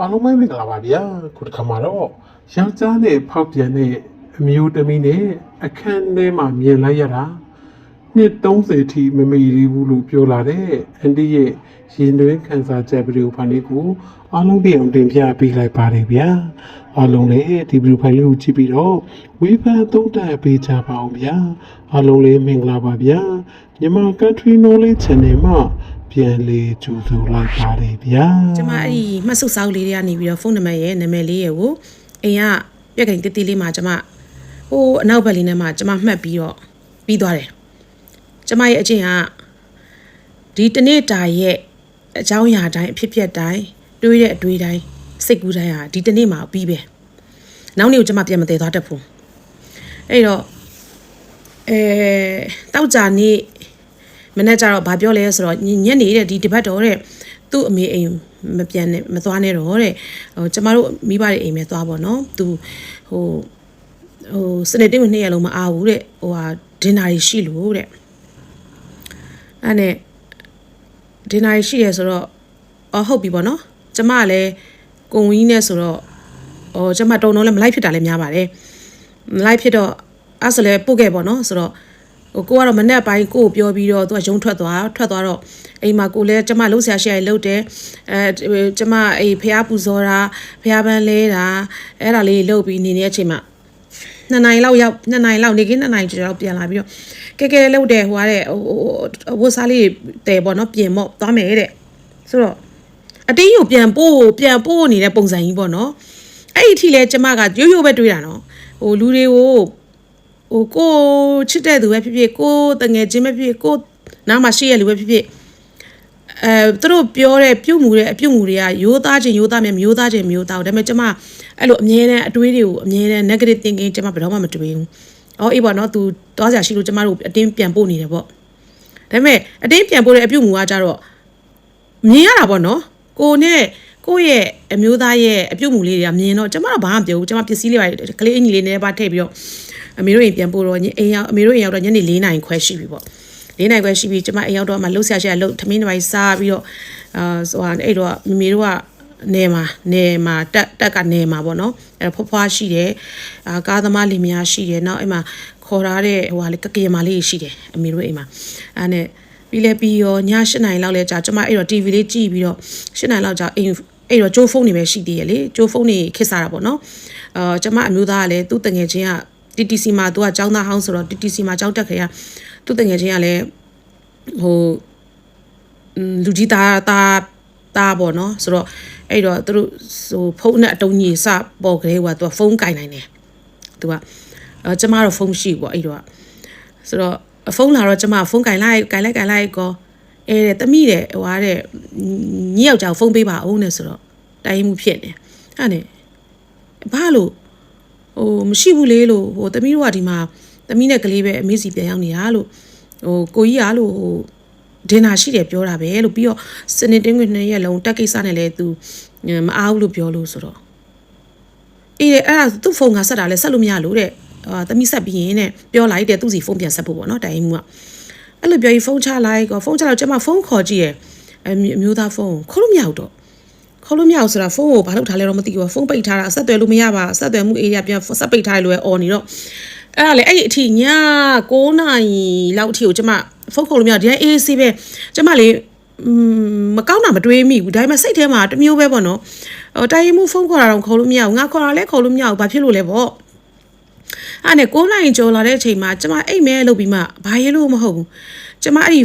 အားလုံးပဲမင်္ဂလာပါဗျာခုတစ်ခါမှာတော့ယောက်ျားနဲ့ဖောက်ပြန်တဲ့အမျိုးသမီးနဲ့အခန်းထဲမှာမြင်လိုက်ရတာနှစ်30ထိမမေ့သေးဘူးလို့ပြောလာတဲ့အန်ဒီရဲ့ရင်သွင်းခန်းစားချက်ဗီဒီယိုဖိုင်လေးကိုအားလုံးပြအောင်တင်ပြပေးလိုက်ပါတယ်ဗျာအားလုံးလည်းဒီဗီဒီယိုဖိုင်လေးကိုကြည့်ပြီးတော့ဝေဖန်သုံးသပ်ပေးကြပါအောင်ဗျာအားလုံးလည်းမင်္ဂလာပါဗျာမြန်မာ Country Knowledge Channel မှာ ပြန်လေကြိုဆိုလိုက်ပါတယ်ဗျာကျွန်မအဲ့ဒီမှတ်စုစောက်လေးတွေကနေပြီးတော့ဖုန်းနံပါတ်ရဲ့နာမည်လေးရဲ့ကိုအိမ်ကပြက်ကင်တိတိလေးမှာကျွန်မဟိုအနောက်ဘက်လေးနဲ့မှာကျွန်မမှတ်ပြီးတော့ပြီးသွားတယ်ကျွန်မရဲ့အချင်းကဒီတနေ့တာရဲ့အကြောင်းအရာတိုင်းအဖြစ်ပြက်တိုင်းတွေးတဲ့အတွေးတိုင်းစိတ်ကူးတိုင်းဟာဒီတနေ့မှာပြီးပဲနောက်နေ့ကိုကျွန်မပြန်မသေးသွားတတ်ဘူးအဲ့တော့အဲတောက်ကြနေ့ မနေ့ကျတော့ဗာပြောလဲဆိုတော့ညညနေတဲ့ဒီတပတ်တော်တဲ့သူ့အမေအိမ်မပြန်နဲ့မသွားနဲ့တော့တဲ့ဟိုကျမတို့မိဘတွေအိမ်ပဲသွားပါတော့သူဟိုဟိုစနေတင်းနှစ်ရက်လုံးမအားဘူးတဲ့ဟိုဟာဒင်နာတွေရှိလို့တဲ့အဲ့နဲ့ဒင်နာတွေရှိရဆိုတော့အော်ဟုတ်ပြီပေါ့နော်ကျမကလည်းကိုဝင်းနဲ့ဆိုတော့ဟိုကျမတုံတော့လည်းမလိုက်ဖြစ်တာလည်းများပါတယ်မလိုက်ဖြစ်တော့အဲ့ဆိုလည်းပုတ်ခဲ့ပေါ့နော်ဆိုတော့ ဟိုကိုကတော့မနဲ့ပိုင်းကိုကိုပြောပြီးတော့သူကရုံထွက်သွားထွက်သွားတော့အိမ်မှာကိုလည်းကျမလှုပ်ရှားရှားလှုပ်တယ်အဲကျမအိမ်ဖះပူဇော်တာဖះပန်းလဲတာအဲ့ဒါလေးလှုပ်ပြီးနေနေတဲ့အချိန်မှာနှစ်နိုင်လောက်ရောက်နှစ်နိုင်လောက်နေခင်းနှစ်နိုင်ကျော်လောက်ပြန်လာပြီးတော့ကဲကဲလှုပ်တယ်ဟိုကတဲ့ဟိုဝတ်စားလေးတဲပေါ့နော်ပြင်မော့သွားမယ်တဲ့ဆိုတော့အတင်းယူပြန်ပို့ပြန်ပို့နေတဲ့ပုံစံကြီးပေါ့နော်အဲ့ဒီအထိလဲကျမကရိုးရိုးပဲတွေးတာနော်ဟိုလူတွေကို ဟိုကိုချစ်တဲ့သူပဲဖြစ်ဖြစ်ကိုတငယ်ချင်းပဲဖြစ်ဖြစ်ကိုနားမှာရှိရလူပဲဖြစ်ဖြစ်အဲသူတို့ပြောတဲ့ပြုတ်မှုတဲ့အပြုတ်မှုတွေကရိုးသားခြင်းရိုးသားမယ်မျိုးသားခြင်းမျိုးသားဒါပေမဲ့ကျမအဲ့လိုအမြဲတမ်းအတွေးတွေကိုအမြဲတမ်း negative thinking ကျမဘယ်တော့မှမတွေးဘူး။အော်အေးပေါ့နော် तू သွားကြရှိလို့ကျမတို့အတင်းပြန်ပို့နေတယ်ပေါ့။ဒါပေမဲ့အတင်းပြန်ပို့တဲ့အပြုတ်မှုကကြတော့မြင်ရတာပေါ့နော်။ကိုနဲ့ကိုယ့်ရဲ့အမျိုးသားရဲ့အပြုတ်မှုလေးတွေကမြင်တော့ကျမတော့ဘာမှမပြောဘူးကျမပစ္စည်းလေးပါကလေးအညီလေးနည်းပါထည့်ပြီးတော့ အမေတို့အိမ်ပြန်ပို့တော့အိမ်ရောက်အမေတို့အိမ်ရောက်တော့ညနေ၄နာရီခွဲရှိပြီပေါ့၄နာရီခွဲရှိပြီကျမအိမ်ရောက်တော့မှလှုပ်ရှားရှားလှုပ်ထမင်းတစ်ပိုင်းစားပြီးတော့အာဆိုဟာအဲ့တော့မမေတို့ကနေမှာနေမှာတက်တက်ကနေမှာပေါ့နော်အဲ့ဖွားဖွားရှိတယ်အာကားသမားလင်မယားရှိတယ်နောက်အဲ့မှာခေါ်ထားတဲ့ဟိုဟာလေကကရမလေးရှိတယ်အမေတို့အိမ်မှာအဲ့နဲ့ပြီးလဲပြီးရောည၈နာရီလောက်လဲကြာကျမအဲ့တော့ TV လေးကြည့်ပြီးတော့၈နာရီလောက်ကြာအိမ်အဲ့တော့ကြိုးဖုန်းတွေပဲရှိသေးရဲ့လေကြိုးဖုန်းတွေခစ်စားတာပေါ့နော်အာကျမအမျိုးသားကလည်းသူ့တငယ်ချင်းက TTC မှာသူကចောင်းသားဟောင်းဆိုတော့ TTC မှာចောင်းတက်ခဲ့ရသူ့တငယ်ချင်းကလည်းဟိုလူကြီးသားသားသားပေါ့နော်ဆိုတော့အဲ့တော့သူတို့ဟိုဖုန်းနဲ့အတုံးကြီးစပေါ်ကလေးကသူကဖုန်းကင်နိုင်တယ်သူကအဲကျမတော့ဖုန်းရှိပေါ့အဲ့တော့ဆိုတော့ဖုန်းလာတော့ကျမဖုန်းကင်လိုက်ကင်လိုက်ကင်လိုက်ကောအဲတဲ့တမိတဲ့ဟိုဟာတဲ့ညယောက်ျားဖုန်းပေးပါအောင်နဲ့ဆိုတော့တိုင်းမှုဖြစ်နေအဲ့နဲ့ဘာလို့ ဟိုမရှိဘူးလေလို့ဟိုတမီးတို့ကဒီမှာတမီးနဲ့ကလေးပဲအမေစီပြန်ရောက်နေတာလို့ဟိုကိုကြီးကလို့ဟိုဒင်နာရှိတယ်ပြောတာပဲလို့ပြီးတော့စနေတင်းခွေနှစ်ရက်လုံးတက်ကိစ္စနဲ့လဲသူမအားဘူးလို့ပြောလို့ဆိုတော့အေးအဲ့ဒါသူ့ဖုန်းကဆက်တာလဲဆက်လို့မရလို့တဲ့အာတမီးဆက်ပြီးရင်တဲ့ပြောလိုက်တဲ့သူ့စီဖုန်းပြန်ဆက်ဖို့ပေါ့နော်တိုင်မှုကအဲ့လိုပြောရင်ဖုန်းချလိုက်ကောဖုန်းချတော့ကျမဖုန်းခေါ်ကြည့်ရအမျိုးသားဖုန်းခေါ်လို့မရဘူးတော့ ခေါ်လို့မရအောင်ဆိုတာဖုန်းကိုဘာလုပ်ထားလဲတော့မသိဘူးဖုန်းပိတ်ထားတာအဆက်အသွယ်လို့မရပါအဆက်အသွယ်မှု area ပြန်ဆက်ပိတ်ထားလို့ပဲអော်နေတော့အဲ့ဒါလေအဲ့ဒီအထိည9နာရီလောက်အထိကိုကျမဖုန်းခေါ်လို့မရဒီတိုင်းအေးဆေးပဲကျမလေမကောင်းတာမတွေးမိဘူးဒါပေမဲ့စိတ်ထဲမှာတမျိုးပဲပေါ့နော်ဟိုတိုင်းမှုဖုန်းခေါ်တာတော့ခေါ်လို့မရဘူးငါခေါ်တာလည်းခေါ်လို့မရဘူးဘာဖြစ်လို့လဲပေါ့အဲ့နဲ့9နာရီကျော်လာတဲ့အချိန်မှာကျမအိတ်မဲလုပ်ပြီးမှဘာရဲလို့မဟုတ်ဘူးကျမအဲ့ဒီ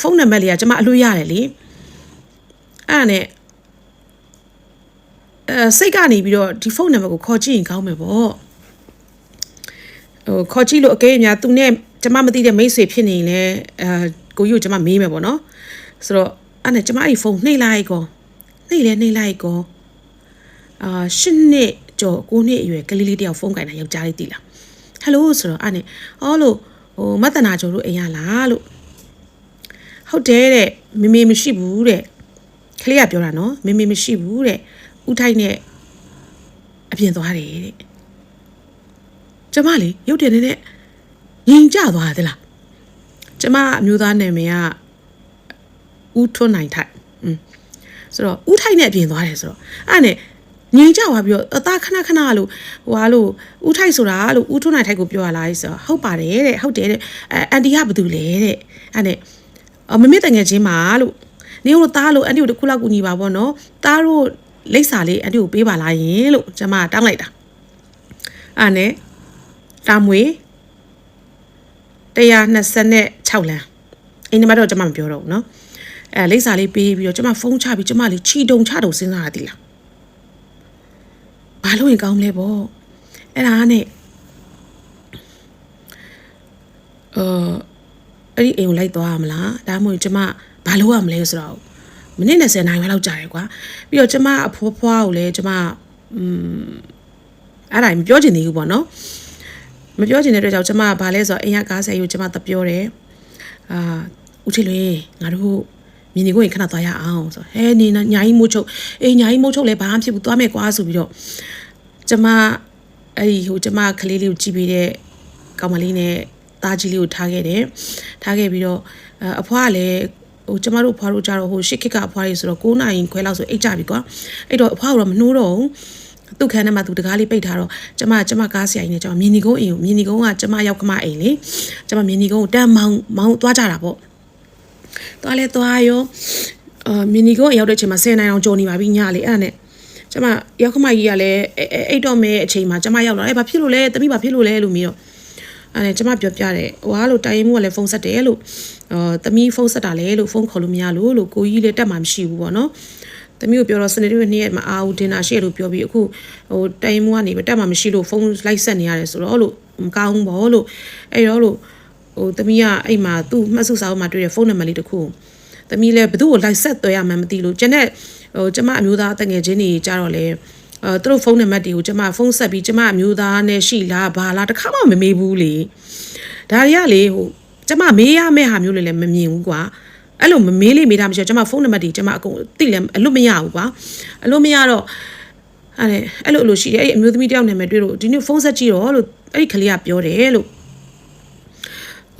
ဖုန်းနံပါတ်လေးကကျမအလို့ရတယ်လေအဲ့နဲ့အဲ စိတ်ကနေပြီးတော့ဒီဖုန်းနံပါတ်ကိုခေါ်ကြည့်ရင်ကောင်းမယ်ပေါ့ဟိုခေါ်ကြည့်လို့အကဲအများသူနဲ့ကျမမသိတဲ့မိတ်ဆွေဖြစ်နေရင်လည်းအဲကိုကြီးကိုကျမမေးမယ်ပေါ့နော်ဆိုတော့အဲ့နဲ့ကျမအဲ့ဒီဖုန်းနှိပ်လိုက်ကောနှိပ်လဲနှိပ်လိုက်ကောအာရှစ်နှစ်ကျော်ကိုနှစ်အရွယ်ကလေးလေးတယောက်ဖုန်းကင်တာယောက်ျားလေးတီးလာဟယ်လိုဆိုတော့အဲ့နဲ့အော်လို့ဟိုမတနာကျော်တို့အိမ်ရလားလို့ဟုတ်တယ်တဲ့မမေမရှိဘူးတဲ့ကလေးကပြောတာနော်မမေမရှိဘူးတဲ့ ဥထိုက်နဲ့အပြင်သွားတယ်တဲ့ကျမလေရုပ်တင်နေတဲ့ရင်ကြသွားတယ်လားကျမအမျိုးသားနာမည်ကဦးထွန်းနိုင်ထိုက်อืมဆိုတော့ဥထိုက်နဲ့အပြင်သွားတယ်ဆိုတော့အဲ့နဲ့ငြိမ်ကြသွားပြီးတော့အသားခဏခဏလို့ဟိုဟာလို့ဥထိုက်ဆိုတာလို့ဥထုနိုင်ထိုက်ကိုပြောရလားဆိုတော့ဟုတ်ပါတယ်တဲ့ဟုတ်တယ်တဲ့အဲအန်တီကဘာတူလဲတဲ့အဲ့နဲ့အမမေတငယ်ချင်းပါလို့နေတို့သားလို့အန်တီကိုတစ်ခုလောက်ကူညီပါဗောနော်သားတို့ လိပ်စာလေးအန်တီကိုပေးပါလားယင်လို့ကျွန်မတောင်းလိုက်တာအဲ့နဲ့တာမွေ126လမ်းအင်းဒီမှာတော့ကျွန်မမပြောတော့ဘူးနော်အဲလိပ်စာလေးပေးပြီးတော့ကျွန်မဖုန်းချပြီးကျွန်မလေးချီတုံချတုံစဉ်းစားရသည်လားဘာလို့ရင်ကောင်းမလဲပေါ့အဲ့ဒါနဲ့အော်အဲ့ဒီအိမ်ကိုလိုက်သွားရမလားဒါမှမဟုတ်ကျွန်မဘာလုပ်ရမလဲဆိုတော့ မိနစ်20နာရီလောက်ကြာတယ်ကွာပြီးတော့ကျွန်မအဖိုးဖွားကိုလည်းကျွန်မอืมအဲ့ဒါမပြောချင်သေးဘူးပေါ့နော်မပြောချင်တဲ့အတွက်ကြောင့်ကျွန်မကဘာလဲဆိုတော့အိမ်ကကားဆယ်ယူကျွန်မသပြောတယ်အာဦးချီလွေငါတို့မြင်နေကိုရင်ခဏသွားရအောင်ဆိုဟဲနေညာကြီးမိုးချုပ်အေးညာကြီးမိုးချုပ်လည်းဘာမှဖြစ်ဘူးသွားမယ်ကွာဆိုပြီးတော့ကျမအဲ့ဒီဟိုကျမကလေးလေးကိုကြည့်ပြီးတဲ့ကောင်မလေးနဲ့သားကြီးလေးကိုထားခဲ့တယ်ထားခဲ့ပြီးတော့အဖွားကလည်း ဟိုကျမတို့အဖွားတို့ကြတော့ဟိုရှစ်ခစ်ကအဖွားကြီးဆိုတော့9နာရီခွဲလောက်ဆိုအိတ်ကြပြီကွာအဲ့တော့အဖွားကတော့မနှိုးတော့ဘူးသူ့ခန်းထဲမှာသူတကားလေးပိတ်ထားတော့ကျမကျမကားဆရာကြီးနဲ့ကျမမြင်းနီကုန်းအိမ်ကိုမြင်းနီကုန်းကကျမရောက်ခမအိမ်လေကျမမြင်းနီကုန်းကိုတန်းမောင်းမောင်းသွားကြတာပေါ့သွားလဲသွားရောအာမြင်းနီကုန်းရောက်တဲ့အချိန်မှာ10နိုင်အောင်ကြော်နေပါပြီညလေအဲ့ဒါနဲ့ကျမရောက်ခမကြီးကလည်းအိတ်တော့မဲအချိန်မှာကျမရောက်လာတယ်ဘာဖြစ်လို့လဲတမိဘာဖြစ်လို့လဲလို့မြည်တော့ အဲ့ဒါကျမပြောပြတယ်ဟိုဟာလို့တိုင်ရင်မှုကလည်းဖုန်းဆက်တယ်လို့အာတမိဖုန်းဆက်တာလေလို့ဖုန်းခေါ်လို့မရလို့လို့ကိုကြီးလည်းတက်မှမရှိဘူးပေါ့နော်တမီးကိုပြောတော့စနေတွေနေ့ရက်မအားဘူးတင်တာရှိရလို့ပြောပြီးအခုဟိုတိုင်မူကနေတက်မှမရှိလို့ဖုန်းလိုက်ဆက်နေရတယ်ဆိုတော့လို့မကောင်းဘူးဘောလို့အဲ့တော့လို့ဟိုတမီးကအဲ့မှာသူ့မှတ်စုစာအုပ်မှာတွေ့တဲ့ဖုန်းနံပါတ်လေးတစ်ခုတမီးလည်းဘသူ့ကိုလိုက်ဆက်သွဲရမှန်းမသိလို့ကျန်တဲ့ဟိုကျမအမျိုးသားတငယ်ချင်းတွေကြတော့လေ အဲသူတို့ဖုန်းနံပါတ်တွေကိုကျမဖုန်းဆက်ပြီးကျမအမျိုးသားနဲ့ရှိလားဘာလားတခါမှမမေးဘူးလေဒါတွေကလေဟိုကျမမေးရမယ့်ဟာမျိုးလေးလည်းမမြင်ဘူးကွာအဲ့လိုမမေးလေးမေးတာမရှိတော့ကျမဖုန်းနံပါတ်တွေကျမအကုန်သိလဲအလွတ်မရဘူးကွာအလွတ်မရတော့အဲ့အဲ့လိုအလိုရှိတယ်အဲ့အမျိုးသမီးတယောက်နာမည်တွေ့လို့ဒီနေ့ဖုန်းဆက်ကြည့်တော့လို့အဲ့ဒီကလေးကပြောတယ်လို့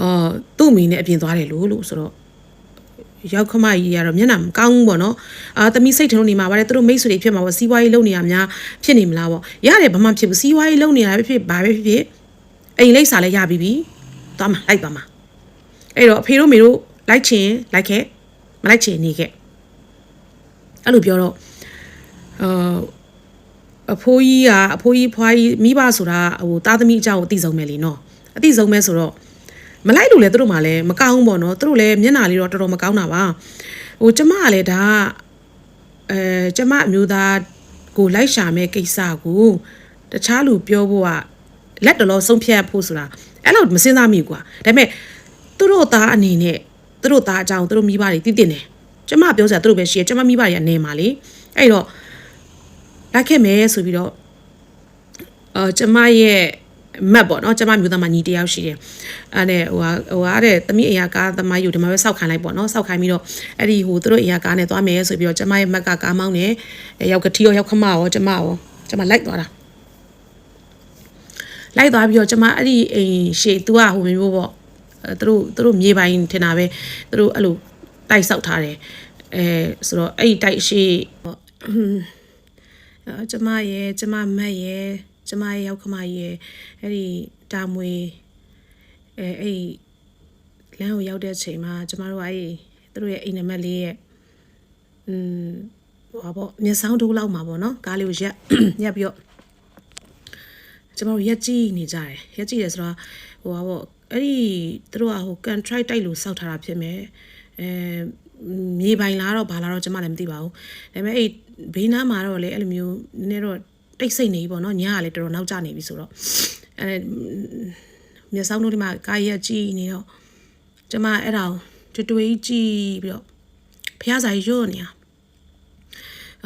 အာသူ့မိနဲ့အပြင်သွားတယ်လို့လို့ဆိုတော့ ရောက်ခမကြီးကတော့မျက်နှာမကောင်းဘူးပေါ့နော်အာသမီးစိတ်ထုံးနေမှာပါတယ်သူတို့မိတ်ဆွေတွေဖြစ်မှာပေါ့စီးပွားရေးလုပ်နေရများဖြစ်နေမလားပေါ့ရတယ်ဘာမှဖြစ်ဘူးစီးပွားရေးလုပ်နေတာပဲဖြစ်ဘာပဲဖြစ်ဖြစ်အိမ်လိပ်စာလည်းရပြီပြီသွားမှာလိုက်သွားမှာအဲ့တော့အဖေတို့မေတို့လိုက်ချင်လိုက်ခဲ့မလိုက်ချင်နေခဲ့အဲ့လိုပြောတော့အာအဖိုးကြီးကအဖိုးကြီးဖွားကြီးမိဘဆိုတာဟိုသားသမီးအကြောင်းကိုအသိဆုံးပဲလीနော်အသိဆုံးပဲဆိုတော့ မလိုက်လို့လဲသူတို့မှလည်းမကောင်းဘူးပေါ့နော်သူတို့လည်းမျက်နှာလေးတော့တော်တော်မကောင်းတာပါဟိုကျမကလည်းဒါအဲကျမအမျိုးသားကိုလိုက်ရှာမဲ့ကိစ္စကိုတခြားလူပြောဖို့ကလက်တော်လုံးဆုံးဖြတ်ဖို့ဆိုတာအဲ့လိုမစင်စားမိဘူးကွာဒါပေမဲ့သူတို့သားအနေနဲ့သူတို့သားအကြောင်းသူတို့မိဘတွေသိတင်တယ်ကျမပြောစရာသူတို့ပဲရှိရကျမမိဘတွေကနေမှာလေအဲ့တော့လိုက်ခဲ့မယ်ဆိုပြီးတော့အာကျမရဲ့ မက်ပေါ့နော်ကျမမျိုးသားမညီတယောက်ရှိတယ်အဲ့နဲ့ဟိုဟာဟိုဟာတဲ့တမိအရာကားသမားယူဒီမှာပဲစောက်ခိုင်းလိုက်ပေါ့နော်စောက်ခိုင်းပြီးတော့အဲ့ဒီဟိုသူတို့အရာကားနဲ့သွားမယ်ဆိုပြီးတော့ကျမရဲ့မက်ကကားမောင်းနေရောက်ကတိရောရောက်ခမရောကျမရောကျမလိုက်သွားတာလိုက်သွားပြီးတော့ကျမအဲ့ဒီအိမ်ရှေ့ तू ကဟိုမျိုးပေါ့အဲသူတို့သူတို့မြေပိုင်းထင်တာပဲသူတို့အဲ့လိုတိုက်ဆောက်ထားတယ်အဲဆိုတော့အဲ့ဒီတိုက်ရှေ့ပေါ့အဲကျမရဲ့ကျမမက်ရဲ့ ကျမရဲ့ရောက်ခမရဲ့အဲ့ဒီတာမွေအဲအဲ့ဒီလမ်းကိုရောက်တဲ့ချိန်မှာကျမတို့ကအဲ့ဒီသူတို့ရဲ့အိမ်နံပါတ်လေးရဲ့อืมဟိုပါပေါ့မျက်စောင်းတိုးလောက်မှာပေါ့နော်ကားလေးကိုရက်ရက်ပြီးတော့ကျမတို့ရက်ကြည့်နေကြတယ်ရက်ကြည့်တယ်ဆိုတော့ဟိုပါပေါ့အဲ့ဒီသူတို့ကဟို contract တိုက်လို့စောက်ထားတာဖြစ်မယ်အဲမြေပိုင်လားတော့ဘာလားတော့ကျမလည်းမသိပါဘူးဒါပေမဲ့အဲ့ဘေးနားမှာတော့လေအဲ့လိုမျိုးနည်းနည်းတော့ တိတ်ဆိတ်နေပြီပေါ့နော်ညကလည်းတော်တော်နောက်ကျနေပြီဆိုတော့အဲမျက်စောင်းတို့ဒီမှာကာရက်ကြည့်နေတော့ကျမအဲ့ဒါကိုတွေ့တွေ့ကြည့်ပြီးတော့ဖះစာရွတ်နေရ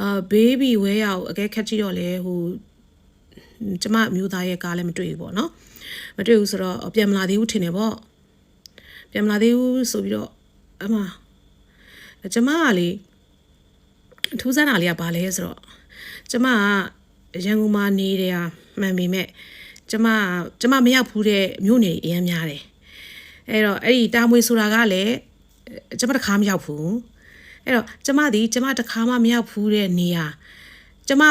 အာဘေဘီဝဲရကိုအကဲခက်ကြည့်တော့လေဟိုကျမမျိုးသားရဲ့ကားလည်းမတွေ့ဘူးပေါ့နော်မတွေ့ဘူးဆိုတော့ပြန်မလာသေးဘူးထင်တယ်ပေါ့ပြန်မလာသေးဘူးဆိုပြီးတော့အမကျမကလေထူးဆန်းတာလေးကဘာလဲဆိုတော့ကျမက ရန်ကုန်မှာနေတယ်ဟာမှန်ပေမဲ့ကျမကျမမရောက်ဘူးတဲ့မြို့နေအရင်များတယ်အဲ့တော့အဲ့ဒီတာမွေဆိုတာကလည်းကျမတခါမရောက်ဘူးအဲ့တော့ကျမဒီကျမတစ်ခါမှမရောက်ဘူးတဲ့နေရာကျမ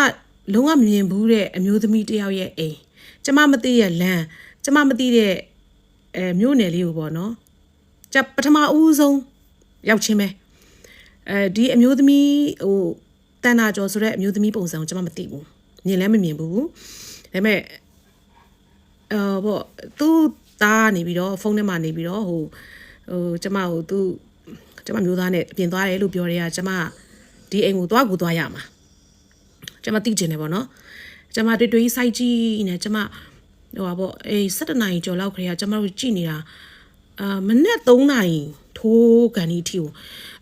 လုံးဝမမြင်ဘူးတဲ့အမျိုးသမီးတစ်ယောက်ရဲ့အိမ်ကျမမသိရဲ့လမ်းကျမမသိတဲ့အဲမြို့နယ်လေးကိုပေါ့နော်ကျပထမဦးဆုံးရောက်ချင်းပဲအဲဒီအမျိုးသမီးဟိုတန်နာကျော်ဆိုတဲ့အမျိုးသမီးပုံစံကိုကျမမသိဘူး မြင်လည်းမမြင်ဘူးဒါပေမဲ့အော်ဗောသူသားနေပြီးတော့ဖုန်းထဲမှာနေပြီးတော့ဟိုဟိုကျမဟိုသူကျမမျိုးသားနဲ့ပြင်သွားတယ်လို့ပြောရဲကကျမဒီအိမ်ကိုသွားကူသွားရမှာကျမသိကျင်တယ်ဗောနော်ကျမတွေ့တွေ့စိုက်ကြည့်နေကျမဟိုပါဗောအေး7နာရီကျော်လောက်ခရေကကျမတို့ကြည့်နေတာအာမနေ့3နာရီထိုးကန်ဒီထီကို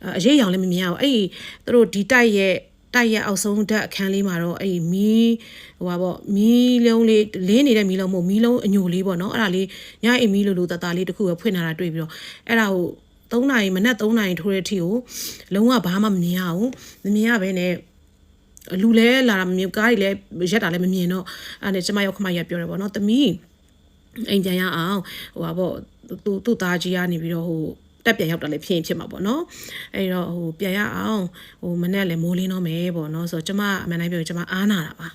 အာအရေးရောင်လည်းမမြင်ရဘူးအဲ့ဒီသူတို့ဒီတိုက်ရဲ့ တိုက်ရဲ့အောက်ဆုံးဓာတ်အခန်းလေးမှာတော့အဲ့ဒီမီးဟိုပါပေါ့မီးလုံးလေးလင်းနေတဲ့မီးလုံးမဟုတ်မီးလုံးအညိုလေးပေါ့နော်အဲ့ဒါလေးညအိမ်မီးလိုလိုတတလေးတစ်ခုပဲဖွင့်လာတာတွေ့ပြီးတော့အဲ့ဒါကို3နာရီမနက်3နာရီထိုးတဲ့အထိကိုလုံးဝဘာမှမမြင်ရဘူးမမြင်ရဘဲနဲ့လူလဲလာတာမမြင်ကားတွေလည်းရက်တာလည်းမမြင်တော့အဲ့ဒါကျမရောက်ခမရက်ပြောတယ်ပေါ့နော်သမီးအိမ်ပြန်ရအောင်ဟိုပါပေါ့သူသူ့သားကြီးကနေပြီးတော့ဟို တက်ပြန်ရောက်တာလည်းဖြစ်ရင်ဖြစ်မှာပေါ့နော်အဲ့တော့ဟိုပြန်ရအောင်ဟိုမနဲ့လည်းမိုးလင်းတော့မယ်ပေါ့နော်ဆိုတော့ကျမအမှန်တိုင်းပြောရင်ကျမအားနာတာပါ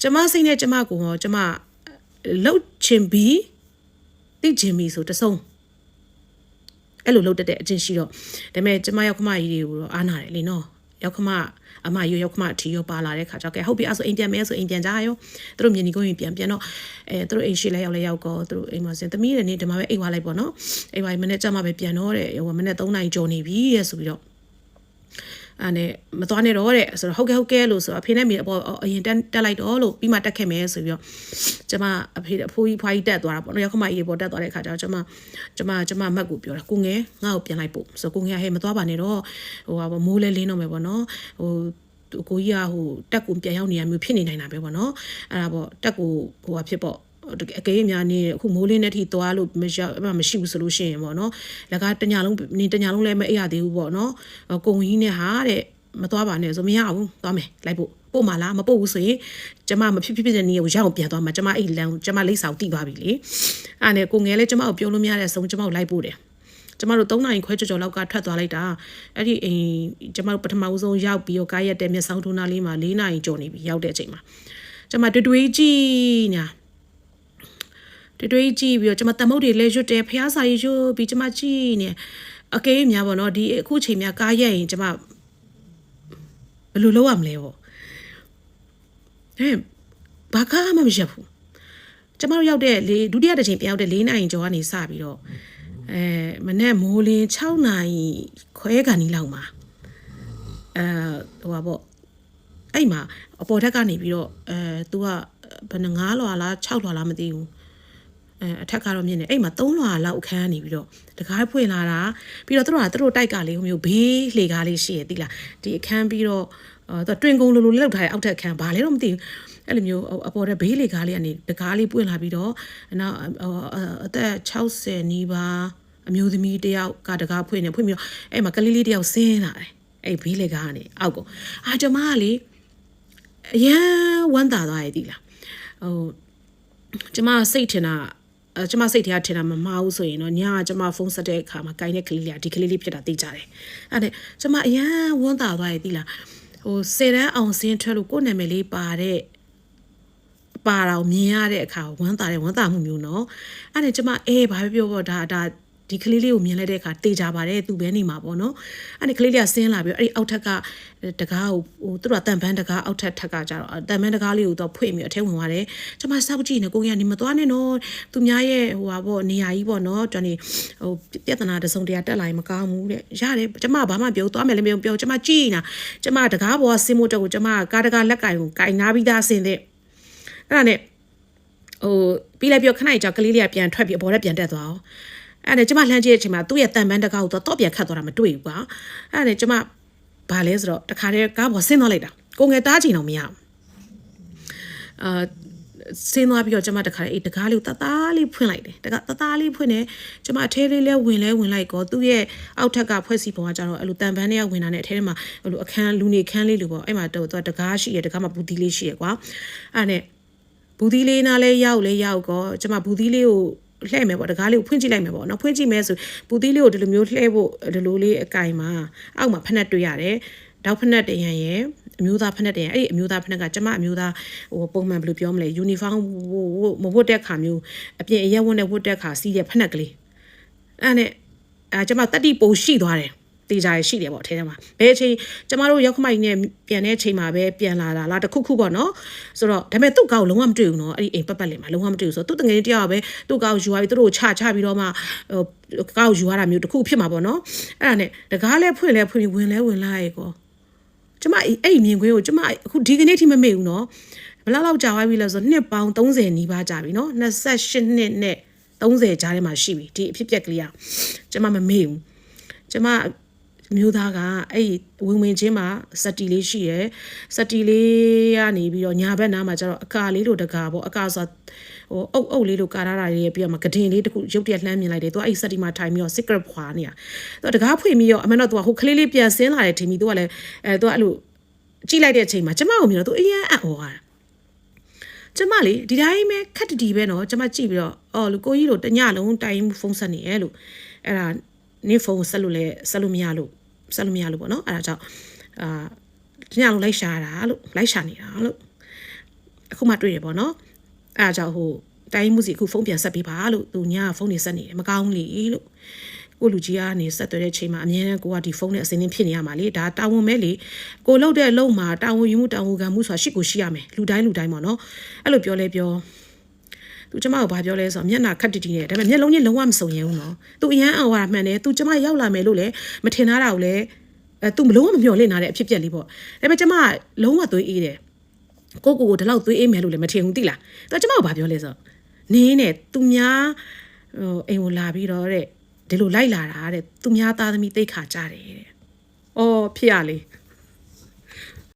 ကျမစိတ်နဲ့ကျမကိုရောကျမလှုပ်ချင်ပြီးသိချင်ပြီးဆိုတဆုံးအဲ့လိုလှုပ်တတ်တဲ့အချင်းရှိတော့ဒါပေမဲ့ကျမရောက်ခမကြီးတွေကိုတော့အားနာတယ်လေနော်ရောက်ခမ အမရောရောက်ခမအထီရောပါလာတဲ့ခါကျတော့ကဲဟုတ်ပြီအဲ့ဆိုအိမ်ပြန်မဲဆိုအိမ်ပြန်ကြရောသူတို့မြင်နေကိုရင်ပြန်ပြန်တော့အဲသူတို့အိမ်ရှိလဲရောက်လဲရောက်ကောသူတို့အိမ်မှာစင်သမီးတွေနေဒီမှာပဲအိမ်ဝါလိုက်ပေါ့နော်အိမ်ဝါမနေ့ကျမှပဲပြန်တော့တဲ့ဟိုမနေ့3နိုင်ကြော်နေပြီတဲ့ဆိုပြီးတော့ အဲ့နဲ့မသွားနဲ့တော့တဲ့ဆိုတော့ဟုတ်ကဲ့ဟုတ်ကဲ့လို့ဆိုတော့အဖေနဲ့မိအပေါ်အရင်တက်တက်လိုက်တော့လို့ပြီးမှတက်ခဲ့မယ်ဆိုပြီးတော့ကျမအဖေအဖိုးကြီးဖွားကြီးတက်သွားတာပေါ့နော်ရောက်ခမကြီးပေါ်တက်သွားတဲ့ခါကျတော့ကျမကျမကျမမက်ကိုပြောတာကိုငယ်ငါ့ကိုပြန်လိုက်ပို့ဆိုတော့ကိုငယ်ကဟဲ့မသွားပါနဲ့တော့ဟိုဟာမိုးလဲလင်းတော့မယ်ပေါ့နော်ဟိုကိုကြီးကဟိုတက်ကိုပြန်ရောက်နေရမျိုးဖြစ်နေနိုင်တာပဲပေါ့နော်အဲ့ဒါပေါ့တက်ကိုဟိုဟာဖြစ်ပေါ့ အကေးများနေအခုမိုးလင်းတဲ့ထိသွားလို့မရမရှိဘူးဆိုလို့ရှိရင်ပေါ့နော်လက်ကတညာလုံးနေတညာလုံးလည်းမအိပ်ရသေးဘူးပေါ့နော်ကုံကြီးနဲ့ဟာတဲ့မသွားပါနဲ့ဆိုမရဘူးသွားမယ်လိုက်ဖို့ပို့မလားမပို့ဘူးဆိုရင်ကျမမဖြစ်ဖြစ်ဖြစ်တဲ့နေကိုရအောင်ပြန်သွားမှာကျမအိတ်လန်ကျမလိပ်ဆောင်တိသွားပြီလေအဲ့နဲ့ကိုငယ်လည်းကျမကိုပြောလို့မရတဲ့အဆုံးကျမကိုလိုက်ပို့တယ်ကျမတို့၃နိုင်ခွဲကြော်ကြော်လောက်ကထွက်သွားလိုက်တာအဲ့ဒီအိမ်ကျမတို့ပထမဦးဆုံးရောက်ပြီးတော့ကားရက်တဲ့မျက်စောင်းထုံးသားလေးမှာ၄နိုင်ကြော်နေပြီရောက်တဲ့အချိန်မှာကျမတွေ့တွေ့ကြည့်ညာ တွေ့တွေ့ကြည့်ပြီးတော့ကျမတမုတ်တွေလဲရွတ်တယ်ဖះစာရေးရွတ်ပြီးကျမကြည့်နေအကေးများပေါ့နော်ဒီအခုချိန်များကားရက်ရင်ကျမဘယ်လိုလုပ်ရမလဲပေါ့ဟဲ့ဘာကားမှမရက်ဘူးကျမတို့ရောက်တဲ့လေဒုတိယတစ်ချိန်ပြန်ရောက်တဲ့၄နိုင်ကျော်ကနေစပြီးတော့အဲမနေ့မိုးလင်း6နာရီခွဲကန်ဒီလောက်မှာအဲဟိုပါပေါ့အဲ့မှာအပေါ်ထက်ကနေပြီးတော့အဲ तू ကဘယ်နှ9လွာလား6လွာလားမသိဘူး အဲအထက်ကတော့မြင်နေအဲ့မှာ3လွာလောက်အခန်းကနေပြီးတော့တကားဖွင့်လာတာပြီးတော့သူတို့ကသူတို့တိုက်ကလေးမျိုးဘေးလှေကားလေးရှိရသီလားဒီအခန်းပြီးတော့အဲသူတွင်ကုံလိုလိုလောက်ထားတဲ့အောက်ထက်အခန်းဘာလဲတော့မသိဘူးအဲ့လိုမျိုးအပေါ်တဲ့ဘေးလေကားလေးကနေတကားလေးပွင့်လာပြီးတော့နောက်အသက်60နီးပါးအမျိုးသမီးတယောက်ကတကားဖွင့်နေဖွင့်ပြီးတော့အဲ့မှာကလေးလေးတယောက်ဆင်းလာတယ်အဲ့ဘေးလေကားကနေအောက်ကိုအာကျမကလေအရန်ဝမ်းသာသွားရည်သီလားဟိုကျမစိတ်ထင်တာအဲ ကျမစိတ်ထဲကထင်တာမမှားဘူးဆိုရင်တော့ညကကျမဖုန်းဆက်တဲ့အခါမှာကိုင်းတဲ့ကလေးလေးကဒီကလေးလေးဖြစ်တာသိကြတယ်။အဲ့ဒါကျမအရန်ဝမ်းသာသွားရဲ့တိလား။ဟိုစေတန်းအောင်စင်းထွက်လို့ကိုယ့်နာမည်လေးပါတဲ့ပါတာကိုမြင်ရတဲ့အခါဝမ်းသာတဲ့ဝမ်းသာမှုမျိုးနော်။အဲ့ဒါကျမအေးဘာပဲပြောပေါ့ဒါဒါ ဒီကလေးလေးကိုမြင်လိုက်တဲ့အခါတေချာပါတယ်သူပဲနေမှာပေါ့နော်အဲ့ဒီကလေးလေးကဆင်းလာပြီးအဲ့ဒီအောက်ထက်ကတကားကိုဟိုသူတို့ကတန်ပန်းတကားအောက်ထက်ထက်ကကြတော့တန်ပန်းတကားလေးကိုတော့ဖွင့်ပြီးအထဲဝင်သွားတယ်ကျွန်မစောက်ကြည့်နေကိုကြီးကနေမသွားနဲ့နော်သူများရဲ့ဟိုဟာပေါ့နေရာကြီးပေါ့နော်ကျွန်တော်ဟိုပြဿနာတစုံတရာတက်လာရင်မကောင်းဘူးတဲ့ရတယ်ကျွန်မဘာမှပြောသွားမယ်လည်းမပြောကျွန်မကြည့်နေတာကျွန်မတကားပေါ်ဆင်းမို့တော့ကျွန်မကားတကားလက်ကင်ကိုကင်နာပြီးသားဆင်းတဲ့အဲ့ဒါနဲ့ဟိုပြီးလိုက်ပြောခဏကြာကလေးလေးကပြန်ထွက်ပြီးအပေါ်ထဲပြန်တက်သွားအောင် အဲ့ဒါကျမလှမ်းကြည့်တဲ့အချိန်မှာသူ့ရဲ့တန်ပန်းတကားကိုတော့တော့ပြန်ခတ်သွားတာမတွေ့ဘူးကွာအဲ့ဒါနဲ့ကျမဘာလဲဆိုတော့တခါတည်းကားပေါ်ဆင်းသွားလိုက်တာကိုငယ်တားချင်တော့မရဘူးအာဆင်းသွားပြီးတော့ကျမတခါအေးတကားလေးကိုတသားလေးဖွင့်လိုက်တယ်တကားတသားလေးဖွင့်တယ်ကျမအထဲလေးလဲဝင်လဲဝင်လိုက်ကောသူ့ရဲ့အောက်ထက်ကဖွဲ့စီပုံကကြတော့အဲ့လိုတန်ပန်းတွေကဝင်တာနဲ့အထဲထဲမှာအဲ့လိုအခန်းလူနေခန်းလေးလိုပေါ့အဲ့မှာတော့တကားရှိရတကားမှာဘူးတီလေးရှိရကွာအဲ့နဲ့ဘူးသီးလေးနားလဲရောက်လဲရောက်ကောကျမဘူးသီးလေးကို လှည့်မယ်ပေါ့တကားလေးကိုဖွင့်ကြည့်လိုက်မယ်ပေါ့နော်ဖွင့်ကြည့်မယ်ဆိုပူသီးလေးကိုဒီလိုမျိုးလှည့်ဖို့ဒီလိုလေးအကင်မှာအောက်မှာဖက်နှက်တွေ့ရတယ်တောက်ဖက်နှက်တရံရဲ့အမျိုးသားဖက်နှက်တရံအဲ့ဒီအမျိုးသားဖက်နှက်ကကျမအမျိုးသားဟိုပုံမှန်ဘယ်လိုပြောမလဲယူနီဖောင်းမဝတ်တဲ့ခါမျိုးအပြင်အရက်ဝတ်နဲ့ဝတ်တဲ့ခါစီးတဲ့ဖက်နှက်ကလေးအဲ့နဲ့အဲကျမတက်တိပိုရှိသွားတယ် တေးကြရရှိတယ်ပေါ့အထဲထဲမှာဘယ်အချိန်ကျမတို့ရောက်ခမိုင်နဲ့ပြန်တဲ့အချိန်မှာပဲပြန်လာတာလားတခုခုပေါ့နော်ဆိုတော့ဒါပေမဲ့သူ့ကောက်လုံးဝမတွေ့ဘူးနော်အဲ့ဒီအိမ်ပတ်ပတ်လည်မှာလုံးဝမတွေ့ဘူးဆိုတော့သူ့တငယ်တယောက်ပဲသူ့ကောက်ယူသွားပြီးသူတို့ချချပြီးတော့မှဟိုကောက်ယူရတာမျိုးတခုဖြစ်မှာပေါ့နော်အဲ့ဒါနဲ့တကားလဲဖွင့်လဲဖွင့်ပြီးဝင်လဲဝင်လာရေကောကျမအဲ့အဲ့ဒီမြင်ကွင်းကိုကျမအခုဒီကနေ့ထိမမေ့ဘူးနော်ဘယ်လောက်လောက်ကြာသွားပြီလဲဆိုတော့နှစ်ပေါင်း30နီးပါးကြာပြီနော်28နှစ်နဲ့30ကြားထဲမှာရှိပြီဒီအဖြစ်အပျက်ကလေးอ่ะကျမမမေ့ဘူးကျမ မျိုးသားကအဲ့ဝင်ဝင်ချင်းမှာစက်တီလေးရှိရယ်စက်တီလေးကနေပြီးတော့ညာဘက်နားမှာကျတော့အကာလေးလိုတကာပေါ့အကာဆိုဟိုအုပ်အုပ်လေးလိုကာရတာလေးပြီးတော့မှကဒင်လေးတခုရုပ်တရက်လှမ်းမြင်လိုက်တယ်သူကအဲ့စက်တီမှာထိုင်ပြီးတော့ secret ဖွာနေတာသူကတကားဖွင့်ပြီးတော့အမှန်တော့သူကဟိုကလေးလေးပြန်ဆင်းလာတယ်ထင်ပြီးသူကလည်းအဲသူကအဲ့လိုကြည့်လိုက်တဲ့အချိန်မှာကျမကိုမြင်တော့သူအရင်အံ့ဩသွားတာကျမလေဒီတိုင်းပဲခက်တတီပဲနော်ကျမကြည့်ပြီးတော့အော်လူကိုကြီးတို့တညလုံးတိုင်ဖုန်းဆက်နေရဲ့လို့အဲ့ဒါနေဖုန်းဆက်လို့လဲဆက်လို့မရလို့ ဆက်လို့မရလို့ပေါ့နော်အဲ့ဒါကြောင့်အာတညလုံးလိုက်ရှာတာလို့လိုက်ရှာနေတာလို့အခုမှတွေ့ရပေါ့နော်အဲ့ဒါကြောင့်ဟိုတိုင်းမှုစီအခုဖုန်းပြန်ဆက်ပေးပါလို့သူညာဖုန်းနေဆက်နေတယ်မကောင်းလေလို့ကိုလူကြီးကနေဆက်သွယ်တဲ့ချိန်မှာအမြဲတမ်းကိုကဒီဖုန်းနဲ့အစင်းင်းဖြစ်နေရမှာလေဒါတာဝန်မဲလေကိုလောက်တဲ့အလုံးမှာတာဝန်ယူမှုတာဝန်ခံမှုဆိုတာရှိကိုရှိရမယ်လူတိုင်းလူတိုင်းပေါ့နော်အဲ့လိုပြောလဲပြော သူကျမကိုဘာပြောလဲဆိုတော့မျက်နှာခက်တီတီနဲ့ဒါပေမဲ့မျက်လုံးချင်းလုံးဝမစုံရဲဘူးနော်သူအရန်အောင်ရမှန်တယ်သူကျမရောက်လာမယ်လို့လည်းမထင်ထားတာကိုလည်းအဲသူမလုံးဝမမျှော်လင့်ထားတဲ့အဖြစ်ပြက်လေးပေါ့ဒါပေမဲ့ကျမလုံးဝသွေးအေးတယ်ကိုကိုကိုဒီလောက်သွေးအေးမယ်လို့လည်းမထင်ဘူးတိလားသူကကျမကိုဘာပြောလဲဆိုတော့နင်းနဲ့သူများဟိုအိမ်ကိုလာပြီးတော့တဲ့ဒီလိုလိုက်လာတာတဲ့သူများသားသမီးတိတ်ခါကြတယ်တဲ့။အော်ဖြစ်ရလေ။